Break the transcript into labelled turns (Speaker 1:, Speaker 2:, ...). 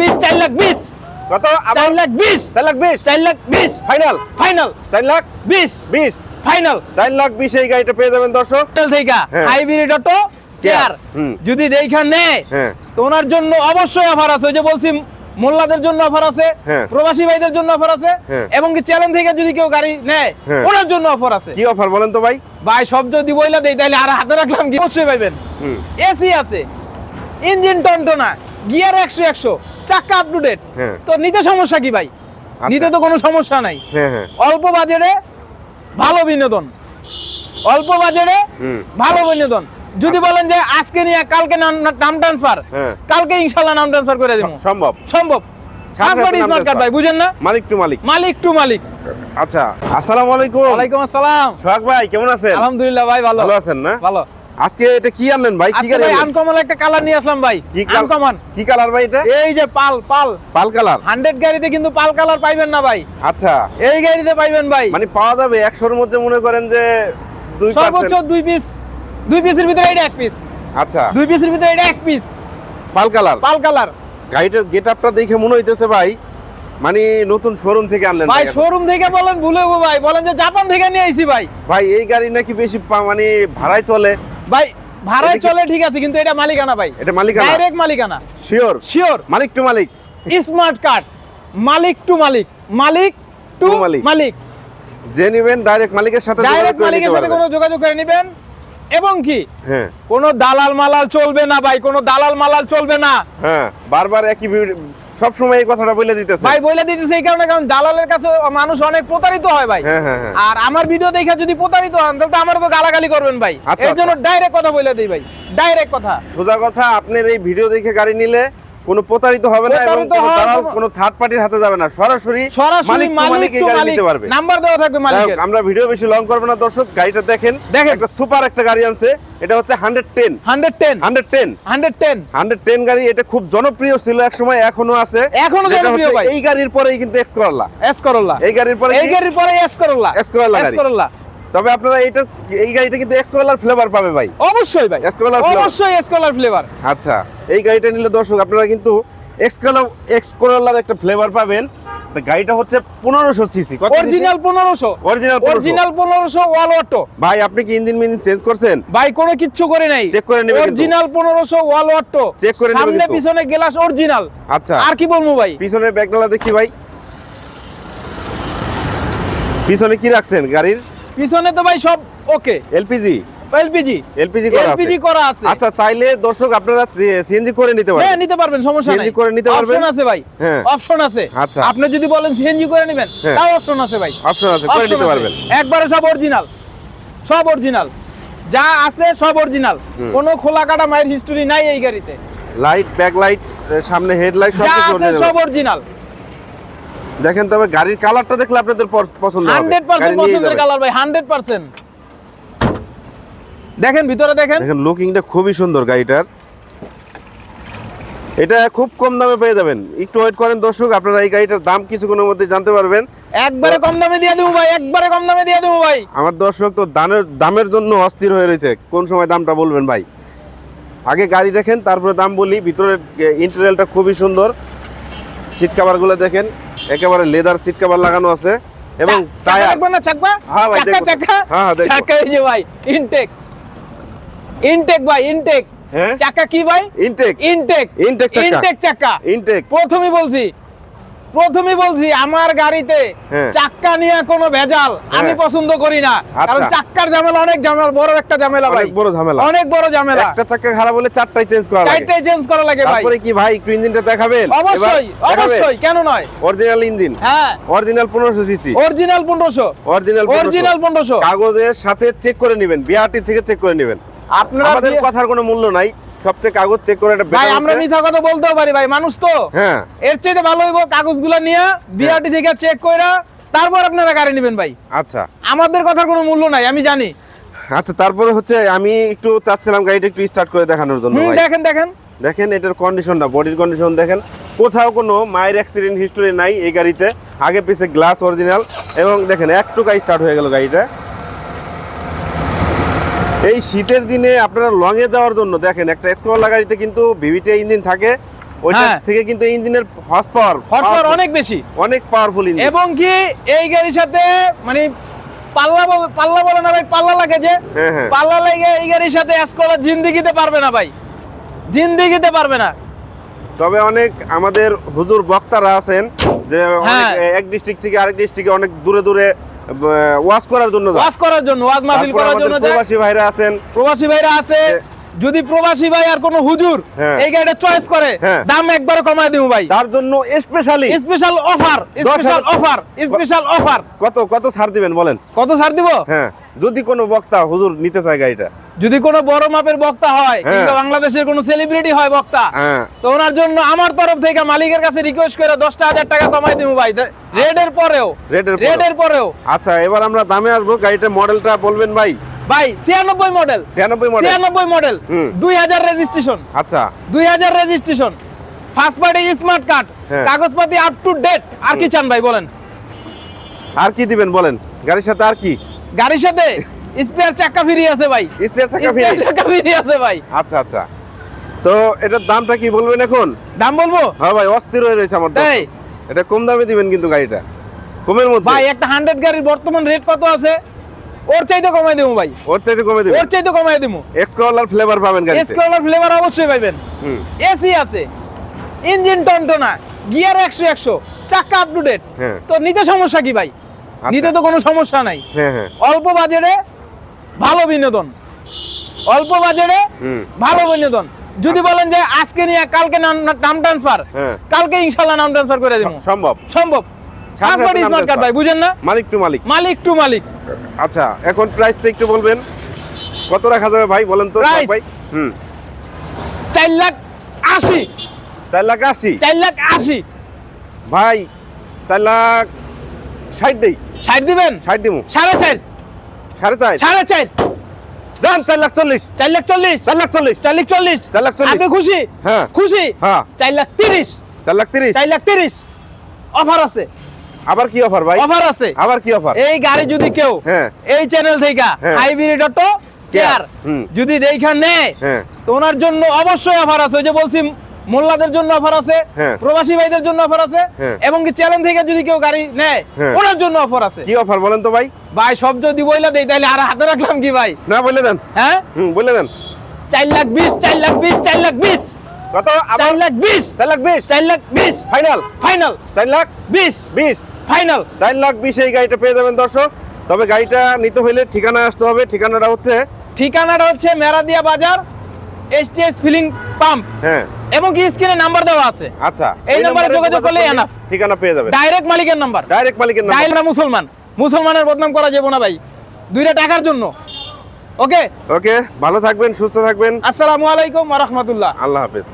Speaker 1: বিশ চার লাখ বিশ।
Speaker 2: কত?
Speaker 1: চার লাখ বিশ।
Speaker 2: চার লাখ বিশ?
Speaker 1: চার লাখ বিশ।
Speaker 2: ফাইনাল?
Speaker 1: ফাইনাল।
Speaker 2: চার লাখ?
Speaker 1: বিশ।
Speaker 2: বিশ?
Speaker 1: ফাইনাল।
Speaker 2: চার লাখ বিশ এই গাড়িটা পেয়ে যাবেন দর্শক।
Speaker 1: থেকে। হাইব্রিড অটো কেয়ার যদি দেখা নেয়
Speaker 2: হ্যাঁ।
Speaker 1: তো ওনার জন্য অবশ্যই অফার আছে। যে বলছি মোল্লাদের জন্য অফার আছে
Speaker 2: হ্যাঁ।
Speaker 1: প্রবাসী ভাইদের জন্য অফার আছে
Speaker 2: হ্যাঁ।
Speaker 1: এবং কি চ্যালেঞ্জ থেকে যদি কেউ গাড়ি নেয়। ওনার জন্য অফার আছে।
Speaker 2: কি অফার বলেন তো ভাই?
Speaker 1: ভাই সব যদি বইলা দেই তাহলে আর হাতে রাখলাম কি? অবশ্যই পাইবেন। এসি আছে। ইঞ্জিন টনটনা গিয়ার একশো একশো। চাক্কা আপ টু ডেট
Speaker 2: হ্যাঁ।
Speaker 1: তো নিতে সমস্যা কি ভাই?
Speaker 2: আচ্ছা।
Speaker 1: নিতে তো কোনো সমস্যা নাই।
Speaker 2: হ্যাঁ হ্যাঁ।
Speaker 1: অল্প বাজেটে ভালো বিনোদন। অল্প
Speaker 2: হুম।
Speaker 1: ভালো বিনোদন। যদি বলেন যে আজকে নিয়ে কালকে নাম ট্রান্সফার। কালকে ইনশাল্লাহ নাম ট্রান্সফার করে দেবো।
Speaker 2: সম্ভব।
Speaker 1: সম্ভব। ভাই বুঝেন না?
Speaker 2: মালিক টু মালিক।
Speaker 1: মালিক টু মালিক।
Speaker 2: আচ্ছা আসসালামু আলাইকুম।
Speaker 1: ওয়ালাইকুম আসসালাম।
Speaker 2: সোহাগ ভাই কেমন আছেন?
Speaker 1: আলহামদুলিল্লাহ ভাই ভালো।
Speaker 2: ভালো আছেন না?
Speaker 1: ভালো।
Speaker 2: আজকে এটা কি আনলেন ভাই? কি গাড়ি
Speaker 1: ভাই আনকমন একটা কালার নিয়ে আসলাম ভাই
Speaker 2: কি
Speaker 1: আনকমন
Speaker 2: কি কালার ভাই এটা?
Speaker 1: এই যে পাল পাল।
Speaker 2: পাল কালার।
Speaker 1: হান্ড্রেড গাড়িতে কিন্তু পাল কালার পাইবেন না ভাই।
Speaker 2: আচ্ছা।
Speaker 1: এই গাড়িতে পাইবেন ভাই।
Speaker 2: মানে পাওয়া যাবে একশোর মধ্যে মনে করেন যে দুই
Speaker 1: সর্বোচ্চ
Speaker 2: পার্সেন্ট
Speaker 1: দুই পিস দুই পিসের ভিতরে এটা এক পিস
Speaker 2: আচ্ছা।
Speaker 1: দুই পিসের ভিতরে এটা এক piece
Speaker 2: pearl colour.
Speaker 1: Pearl colour.
Speaker 2: গাড়িটার গেট আপটা দেখে মনে হইতেছে ভাই মানে নতুন শোরুম থেকে আনলেন
Speaker 1: ভাই শোরুম থেকে বলেন ভুলেবো ভাই। বলেন যে জাপান থেকে নিয়ে আইছি ভাই।
Speaker 2: ভাই এই গাড়ি নাকি বেশি মানে ভাড়ায় চলে।
Speaker 1: ভাই ভাড়ায় চলে ঠিক আছে কিন্তু এটা মালিকানা ভাই।
Speaker 2: এটা মালিকানা?
Speaker 1: ডাইরেক্ট মালিকানা।
Speaker 2: শিওর
Speaker 1: শিওর
Speaker 2: মালিক টু মালিক?
Speaker 1: স্মার্ট কার্ড মালিক টু মালিক। মালিক টু
Speaker 2: মালিক। যে নিবেন ডাইরেক্ট মালিকের সাথে
Speaker 1: ডাইরেক্ট মালিকের সাথে কোনো যোগাযোগ করে নেবেন। এবং কি?
Speaker 2: হ্যাঁ।
Speaker 1: কোনো দালাল মালাল চলবে না ভাই কোনো দালাল মালাল চলবে না।
Speaker 2: হ্যাঁ বারবার একই সব সময় এই কথাটা বলে দিতেছে।
Speaker 1: ভাই বলে দিতেছে এই কারণে কারণ দালালের কাছে মানুষ অনেক প্রতারিত হয় ভাই।
Speaker 2: হ্যাঁ হ্যাঁ হ্যাঁ।
Speaker 1: আর আমার ভিডিও দেখে যদি প্রতারিত হন তাহলে তো আমার তো গালাগালি করবেন ভাই।
Speaker 2: আচ্ছা,
Speaker 1: এর জন্য ডাইরেক্ট কথা বলে দিই ভাই। ডাইরেক্ট কথা।
Speaker 2: সোজা কথা আপনার এই ভিডিও দেখে গাড়ি নিলে কোনো প্রতারিত হবে না এবং কোনো দালাল
Speaker 1: কোনো-
Speaker 2: থার্ড পার্টির হাতে যাবে না। সরাসরি মালিক
Speaker 1: মালিক
Speaker 2: এই গাড়ি নিতে পারবে।
Speaker 1: নাম্বার দেওয়া থাকবে মালিকের।
Speaker 2: আমরা ভিডিও বেশি লং করব না দর্শক। গাড়িটা দেখেন
Speaker 1: দেখেন।
Speaker 2: একটা সুপার একটা গাড়ি আনছে। এটা হচ্ছে hundred ten
Speaker 1: hundred ten
Speaker 2: hundred ten
Speaker 1: hundred ten
Speaker 2: hundred ten গাড়ি এটা খুব জনপ্রিয় ছিল এক সময় এখনও আছে। এখনও
Speaker 1: জনপ্রিয় ভাই।
Speaker 2: এই গাড়ির পরেই কিন্তু এক্স করলা
Speaker 1: এস করল্লা
Speaker 2: এই গাড়ির পরে
Speaker 1: এই গাড়ির পরে এস করল্লা
Speaker 2: এস করল্লা
Speaker 1: এস
Speaker 2: গাড়ি। তবে আপনারা এটা এই গাড়িটা কিন্তু এক্স করলার ফ্লেভার পাবে ভাই।
Speaker 1: অবশ্যই ভাই।
Speaker 2: এস করল্লার
Speaker 1: অবশ্যই এস করলার ফ্লেভার
Speaker 2: আচ্ছা এই গাড়িটা নিলে দর্শক আপনারা কিন্তু এক্স করলার এক্স করলার একটা ফ্লেভার পাবেন। তো গাড়িটা হচ্ছে পনেরোশো সিসি।
Speaker 1: অরিজিনাল পনেরোশো।
Speaker 2: অরিজিনাল
Speaker 1: অরিজিনাল পনেরোশো ওয়াল অটো
Speaker 2: ভাই আপনি কি ইঞ্জিন মিঞ্জিন চেঞ্জ করছেন?
Speaker 1: ভাই কোনো কিচ্ছু করে নাই।
Speaker 2: চেক করে নেবে কিন্তু।
Speaker 1: অরিজিনাল পনেরোশো ওয়াল অটো
Speaker 2: চেক করে নেবে
Speaker 1: সামনে পিছনে গ্লাস অরিজিনাল
Speaker 2: আচ্ছা।
Speaker 1: আর কি বলব ভাই?
Speaker 2: পিছনের ব্যাগডালা দেখি ভাই। পিছনে কি রাখছেন গাড়ির?
Speaker 1: পিছনে তো ভাই সব ওকে।
Speaker 2: এলপিজি?
Speaker 1: এলপিজি।
Speaker 2: এলপিজি করা আছে।
Speaker 1: এলপিজি করা আছে।
Speaker 2: আচ্ছা চাইলে দর্শক আপনারা সিএনজি করে নিতে
Speaker 1: পারবেন।
Speaker 2: হ্যাঁ
Speaker 1: নিতে পারবেন সমস্যা নাই।
Speaker 2: করে নিতে পারবেন?
Speaker 1: অপশন আছে ভাই।
Speaker 2: হ্যাঁ।
Speaker 1: অপশন আছে।
Speaker 2: আচ্ছা।
Speaker 1: আপনি যদি বলেন সিএনজি করে নেবেন
Speaker 2: হ্যাঁ।
Speaker 1: তাও অপশন আছে ভাই।
Speaker 2: অপশন আছে করে নিতে পারবেন।
Speaker 1: একবারে সব অরিজিনাল। সব অরিজিনাল। যা আছে সব অরিজিনাল। কোনো খোলা কাটা মায়ের হিস্টরি নাই এই গাড়িতে।
Speaker 2: লাইট ব্যাক লাইট সামনে হেডলাইট সব কিছু
Speaker 1: আছে সব অরিজিনাল।
Speaker 2: দেখেন তবে গাড়ির কালারটা দেখলে আপনাদের পছন্দ হবে।
Speaker 1: হান্ড্রেড
Speaker 2: গাড়ি
Speaker 1: পার্সেন্ট
Speaker 2: নিয়েই
Speaker 1: পছন্দের কালার ভাই হান্ড্রেড পার্সেন্ট। দেখেন ভিতরে দেখেন।
Speaker 2: দেখেন লুকিংটা খুবই সুন্দর গাড়িটার। এটা খুব কম দামে পেয়ে যাবেন। একটু ওয়েট করেন দর্শক আপনারা এই গাড়িটার দাম কিছু কিছুক্ষণের মধ্যে জানতে পারবেন।
Speaker 1: একবারে কম দামে দিয়ে দেবো ভাই একবারে কম দামে দিয়ে দেবো ভাই।
Speaker 2: আমার দর্শক তো দামের দামের জন্য অস্থির হয়ে রয়েছে। কোন সময় দামটা বলবেন ভাই? আগে গাড়ি দেখেন তারপরে দাম বলি। ভিতরের ইন্টেরিয়ালটা খুবই সুন্দর। সিট কাভারগুলো দেখেন। একেবারে লেদার সিট কভার লাগানো আছে এবং টায়ার
Speaker 1: দেখবেন না চাকবা
Speaker 2: হ্যাঁ ভাই,
Speaker 1: চাকা। চাকা?
Speaker 2: হ্যাঁ, হ্যাঁ, দেখব।
Speaker 1: চাকা এই যে ভাই ইনটেক ইনটেক ভাই ইনটেক
Speaker 2: হ্যাঁ?
Speaker 1: চাকা কি ভাই?
Speaker 2: ইনটেক
Speaker 1: ইনটেক
Speaker 2: ইনটেক চাকা।
Speaker 1: ইনটেক চাকা।
Speaker 2: ইনটেক
Speaker 1: প্রথমেই বলছি প্রথমেই বলছি আমার গাড়িতে
Speaker 2: হ্যাঁ।
Speaker 1: চাক্কা নিয়ে কোনো ভেজাল আমি
Speaker 2: হ্যাঁ।
Speaker 1: পছন্দ করি না। কারণ
Speaker 2: আচ্ছা।
Speaker 1: চাক্কার ঝামেলা অনেক ঝামেলা বড় একটা ঝামেলা ভাই।
Speaker 2: বড় ঝামেলা।
Speaker 1: অনেক বড় ঝামেলা।
Speaker 2: একটা চাকা খারাপ হলে চারটাই চেঞ্জ করা লাগে।
Speaker 1: চারটাই চেঞ্জ করা লাগে ভাই।
Speaker 2: তারপরে কি ভাই একটু ইঞ্জিনটা দেখাবেন?
Speaker 1: অবশ্যই অবশ্যই কেন নয়?
Speaker 2: Original engine.
Speaker 1: হ্যাঁ।
Speaker 2: অরিজিনাল পনেরোশো সিসি
Speaker 1: অরিজিনাল পনেরোশো।
Speaker 2: অরিজিনাল
Speaker 1: অরিজিনাল পনেরোশো।
Speaker 2: কাগজের সাথে চেক করে নেবেন বিআরটি থেকে চেক করে নেবেন।
Speaker 1: আপনারা
Speaker 2: আমাদের কথার কোনো মূল্য নাই। সবচেয়ে কাগজ চেক করে একটা
Speaker 1: ভাই আমরা মিথ্যা কথা বলতেও পারি ভাই মানুষ তো।
Speaker 2: হ্যাঁ।
Speaker 1: এর চাইতে ভালো হইব কাগজগুলো নিয়ে বিআরটি থেকে চেক কইরা তারপর আপনারা গাড়ি নেবেন ভাই।
Speaker 2: আচ্ছা।
Speaker 1: আমাদের কথার কোনো মূল্য নাই আমি জানি।
Speaker 2: আচ্ছা তারপরে হচ্ছে আমি একটু চাচ্ছিলাম গাড়িটা একটু স্টার্ট করে দেখানোর জন্য ভাই।
Speaker 1: দেখেন দেখেন।
Speaker 2: দেখেন এটার কন্ডিশনটা বডির কন্ডিশন দেখেন। কোথাও কোনো মায়ের অ্যাক্সিডেন্ট হিস্টোরি নাই এই গাড়িতে। আগে পিছে গ্লাস অরিজিনাল এবং দেখেন এক টুকা স্টার্ট হয়ে গেল গাড়িটা। এই শীতের দিনে আপনারা লংয়ে যাওয়ার জন্য দেখেন একটা স্কোয়ালা গাড়িতে কিন্তু ভিভিটি ইঞ্জিন থাকে ওইটা
Speaker 1: হ্যাঁ।
Speaker 2: থেকে কিন্তু ইঞ্জিনের হর্স পাওয়ার
Speaker 1: হর্সপাওয়ার অনেক বেশি
Speaker 2: অনেক পাওয়ারফুল ইঞ্জিন
Speaker 1: এবং কি এই গাড়ির সাথে মানে পাল্লা বল- পাল্লা বলে না ভাই পাল্লা লাগে যে
Speaker 2: হ্যাঁ, হ্যাঁ।
Speaker 1: পাল্লা লেগে এই গাড়ির সাথে এসকলার জিন্দিগিতে পারবে না ভাই জিন্দিগিতে পারবে না
Speaker 2: তবে অনেক আমাদের হুজুর বক্তারা আছেন যে। এক ডিস্ট্রিক্ট থেকে আরেক ডিস্ট্রিক্টে অনেক দূরে দূরে ওয়াশ করার জন্য
Speaker 1: ওয়াজ করার জন্য ওয়াজ মাহফিল করার জন্য
Speaker 2: প্রবাসী ভাইরা আছেন।
Speaker 1: প্রবাসী ভাইরা আছে যদি প্রবাসী ভাই আর কোনো হুজুর
Speaker 2: হ্যাঁ।
Speaker 1: এই গাড়িটা চয়েস করে
Speaker 2: হ্যাঁ।
Speaker 1: দাম একবার কমায় দিব ভাই।
Speaker 2: তার জন্য specially
Speaker 1: special offer special offer special offer
Speaker 2: কত কত ছাড় দিবেন বলেন?
Speaker 1: কত ছাড় দিব?
Speaker 2: হ্যাঁ যদি কোনো বক্তা হুজুর নিতে চায় গাড়িটা।
Speaker 1: যদি কোনো বড় মাপের বক্তা হয়
Speaker 2: হ্যাঁ।
Speaker 1: কিংবা বাংলাদেশের কোনো সেলিব্রিটি হয় বক্তা
Speaker 2: হ্যাঁ।
Speaker 1: তো ওনার জন্য আমার তরফ থেকে মালিকের কাছে রিকোয়েস্ট করে দশটা হাজার টাকা কমাই দিব ভাই। রেডের পরেও
Speaker 2: রেডের পরেও।
Speaker 1: পরেও।
Speaker 2: আচ্ছা এবার আমরা দামে আসব গাড়িটার মডেলটা বলবেন ভাই।
Speaker 1: ভাই ছিয়ানব্বই মডেল
Speaker 2: ছিয়ানব্বই মডেল
Speaker 1: ছিয়ানব্বই মডেল দুই হাজার রেজিস্ট্রেশন
Speaker 2: আচ্ছা।
Speaker 1: দুই হাজার registration first party smart card. কাগজপাতি আপ টু ডেট আর কি চান ভাই বলেন।
Speaker 2: আর কি দিবেন বলেন। গাড়ির সাথে আর কি?
Speaker 1: গাড়ির সাথে? স্পেয়ার চাকা ফ্রি আছে ভাই।
Speaker 2: স্পেয়ার চাকা ফ্রি?
Speaker 1: চাকা ফ্রি আছে ভাই।
Speaker 2: আচ্ছা আচ্ছা। তো এটার দামটা কি বলবেন এখন?
Speaker 1: দাম বলব?
Speaker 2: হ্যাঁ ভাই অস্থির হয়ে রয়েছে আমার
Speaker 1: তাই?
Speaker 2: এটা কম দামে দিবেন কিন্তু গাড়িটা। কমের মধ্যে?
Speaker 1: ভাই একটা হান্ড্রেড গাড়ির বর্তমান রেট কত আছে? ওর চাইতে কমাই দেবো ভাই।
Speaker 2: ওর চাইতে কমে দিবেন?
Speaker 1: ওর চাইতে কমাই দেবো।
Speaker 2: এক্স করলার ফ্লেভার পাবেন গাড়িতে।
Speaker 1: এসকলার ফ্লেভার অবশ্যই পাইবেন।
Speaker 2: হুম।
Speaker 1: এসি আছে। ইঞ্জিন টনটনা। গিয়ার একশো একশো। চাকা আপ টু ডেট। তো নিতে সমস্যা কি ভাই? নিতে তো কোনো সমস্যা নাই।
Speaker 2: হ্যাঁ হ্যাঁ।
Speaker 1: অল্প বাজেটে ভালো বিনোদন। অল্প
Speaker 2: হুম।
Speaker 1: ভালো বিনোদন। যদি বলেন যে আজকে নিয়ে কালকে নাম ট্রান্সফার
Speaker 2: হ্যাঁ।
Speaker 1: কালকে ইনশাল্লাহ নাম ট্রান্সফার করে দেবো।
Speaker 2: সম্ভব।
Speaker 1: সম্ভব। ভাই বুঝেন না?
Speaker 2: মালিক টু মালিক।
Speaker 1: মালিক টু মালিক।
Speaker 2: আচ্ছা এখন প্রাইসটা একটু বলবেন। কত রাখা যাবে ভাই বলেন তো ভাই? হুম।
Speaker 1: চার লাখ আশি।
Speaker 2: চার লাখ আশি?
Speaker 1: চার লাখ আশি।
Speaker 2: ভাই চার লাখ ষাট দেই।
Speaker 1: ষাট দিবেন?
Speaker 2: ষাট দিমু।
Speaker 1: সাড়ে চার।
Speaker 2: সাড়ে চার।
Speaker 1: সাড়ে চার।
Speaker 2: যান চার লাখ চল্লিশ।
Speaker 1: চার লাখ চল্লিশ।
Speaker 2: চার লাখ চল্লিশ।
Speaker 1: চার লাখ চল্লিশ।
Speaker 2: চার লাখ চল্লিশ।
Speaker 1: আপনি খুশি?
Speaker 2: হ্যাঁ।
Speaker 1: খুশি?
Speaker 2: হ্যাঁ।
Speaker 1: চার লাখ তিরিশ।
Speaker 2: চার লাখ তিরিশ।
Speaker 1: চার লাখ তিরিশ। অফার আছে।
Speaker 2: আবার কি অফার ভাই?
Speaker 1: অফার আছে।
Speaker 2: আবার কি অফার?
Speaker 1: এই গাড়ি যদি কেউ
Speaker 2: হ্যাঁ।
Speaker 1: এই চ্যানেল থেকে। হাইব্রিড অটো কেয়ার যদি দেখা নেয়
Speaker 2: হ্যাঁ।
Speaker 1: তো ওনার জন্য অবশ্যই অফার আছে। ওই যে বলছি মোল্লাদের জন্য অফার আছে
Speaker 2: হ্যাঁ।
Speaker 1: প্রবাসী ভাইদের জন্য অফার আছে
Speaker 2: হ্যাঁ।
Speaker 1: এবং কি চ্যালেঞ্জ থেকে যদি কেউ গাড়ি নেয়
Speaker 2: হ্যাঁ।
Speaker 1: ওনার জন্য অফার আছে।
Speaker 2: কি অফার বলেন তো ভাই?
Speaker 1: ভাই সব যদি বইলা দেই তাহলে আর হাতে রাখলাম কি ভাই?
Speaker 2: না বলে দেন।
Speaker 1: হ্যাঁ?
Speaker 2: হুম বলে দেন।
Speaker 1: চার লাখ বিশ চার লাখ বিশ চার লাখ বিশ।
Speaker 2: কত? আবার?
Speaker 1: চার লাখ বিশ।
Speaker 2: চার লাখ বিশ?
Speaker 1: চার লাখ বিশ।
Speaker 2: ফাইনাল
Speaker 1: ফাইনাল
Speaker 2: চার লাখ?
Speaker 1: বিশ।
Speaker 2: বিশ?
Speaker 1: ফাইনাল
Speaker 2: চার লাখ বিশ এই গাড়িটা পেয়ে যাবেন দর্শক। তবে গাড়িটা নিতে হলে ঠিকানা আসতে হবে। ঠিকানাটা হচ্ছে
Speaker 1: ঠিকানাটা হচ্ছে মেরাদিয়া বাজার এসটিএস ফিলিং পাম্প
Speaker 2: হ্যাঁ।
Speaker 1: এবং কি স্ক্রিনে নাম্বার দেওয়া আছে?
Speaker 2: আচ্ছা
Speaker 1: এই নাম্বারে যোগাযোগ করলে এনাফ
Speaker 2: ঠিকানা পেয়ে যাবেন।
Speaker 1: ডাইরেক্ট মালিকের নাম্বার
Speaker 2: ডাইরেক্ট মালিকের নাম্বার
Speaker 1: ডাইল মুসলমান। মুসলমানের বদনাম করা যাবে না ভাই। দুইটা টাকার জন্য। ওকে
Speaker 2: ওকে ভালো থাকবেন সুস্থ থাকবেন।
Speaker 1: আসসালামু আলাইকুম ওয়া রাহমাতুল্লাহ।
Speaker 2: আল্লাহ হাফেজ।